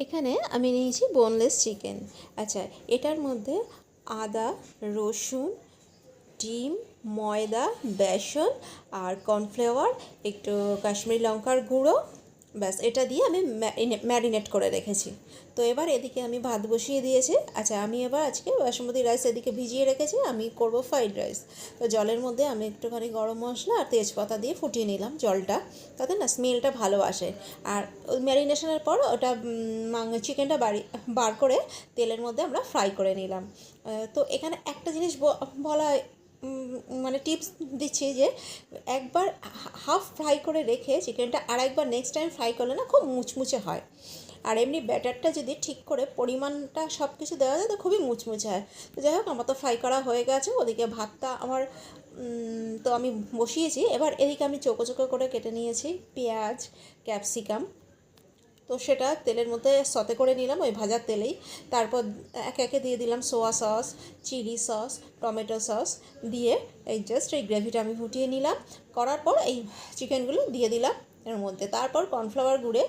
এখানে আমি নিয়েছি বোনলেস চিকেন আচ্ছা এটার মধ্যে আদা, রসুন, ডিম, ময়দা, বেসন আর কর্নফ্লাওয়ার একটু কাশ্মীরি লঙ্কার গুঁড়ো ব্যাস, এটা দিয়ে আমি ম্যারিনেট করে রেখেছি। তো এবার এদিকে আমি ভাত বসিয়ে দিয়েছি। আচ্ছা আমি এবার আজকে বাসমতি রাইস এদিকে ভিজিয়ে রেখেছি, আমি করব ফ্রাইড রাইস তো জলের মধ্যে আমি একটুখানি গরম মশলা আর তেজপাতা দিয়ে ফুটিয়ে নিলাম জলটা। তাতে না স্মেলটা ভালো আসে। আর ম্যারিনেশনের পর ওটা চিকেনটা বাড়ি, বার করে তেলের মধ্যে আমরা ফ্রাই করে নিলাম। তো এখানে একটা জিনিস বলা মানে টিপস দিচ্ছি যে একবার হাফ ফ্রাই করে রেখে চিকেনটা আর একবার নেক্সট টাইম ফ্রাই করলে না খুব মুচমুচে হয়। আর এমনি ব্যাটারটা যদি ঠিক করে পরিমাণটা সব কিছু দেওয়া যায় তো খুবই মুচমুচে হয়। তো যাই হোক, আমার তো ফ্রাই করা হয়ে গেছে, ওদিকে ভাতটা আমার তো আমি বসিয়েছি। এবার এদিকে আমি চোখো চোখো করে কেটে নিয়েছি। পেঁয়াজ ক্যাপসিকাম তো সেটা তেলের মধ্যে সতে করে নিলাম, ওই ভাজার তেলেই। তারপর একে একে দিয়ে দিলাম soya sauce chili sauce tomato sauce দিয়ে এই জাস্ট এই গ্রেভিটা আমি ফুটিয়ে নিলাম। করার পর এই চিকেনগুলো দিয়ে দিলাম এর মধ্যে। তারপর কর্নফ্লাওয়ার গুঁড়ে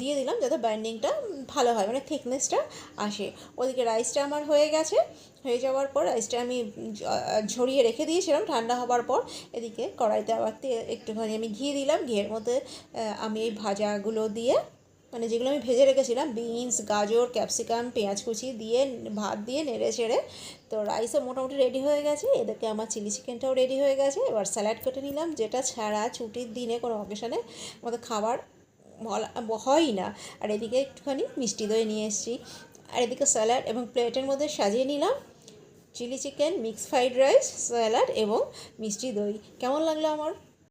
দিয়ে দিলাম যাতে বাইন্ডিংটা ভালো হয় মানে থিকনেসটা আসে। ওদিকে রাইসটা আমার হয়ে গেছে। হয়ে যাওয়ার পর রাইসটা আমি ঝরিয়ে রেখে দিয়েছিলাম। ঠান্ডা হবার পর এদিকে কড়াইতে আবার একটুখানি আমি ঘি দিলাম। ঘিয়ের মধ্যে আমি এই ভাজাগুলো দিয়ে মানে যেগুলো আমি ভেজে রেখেছিলাম বিনস গাজর ক্যাপসিকাম পেঁয়াজ কুচি দিয়ে ভাত দিয়ে নেড়ে চেড়ে তো রাইসও মোটামুটি রেডি হয়ে গেছে। এদেরকে আমার চিলি চিকেনটাও রেডি হয়ে গেছে। এবার স্যালাড কেটে নিলাম, যেটা ছাড়া ছুটির দিনে কোনো অকেশনে আমাদের খাবার হয় না। আর এদিকে একটুখানি মিষ্টি দই নিয়ে এসেছি। আর এদিকে স্যালাড এবং প্লেটের মধ্যে সাজিয়ে নিলাম chili chicken mix fried rice salad এবং মিষ্টি দই। কেমন লাগল আমার?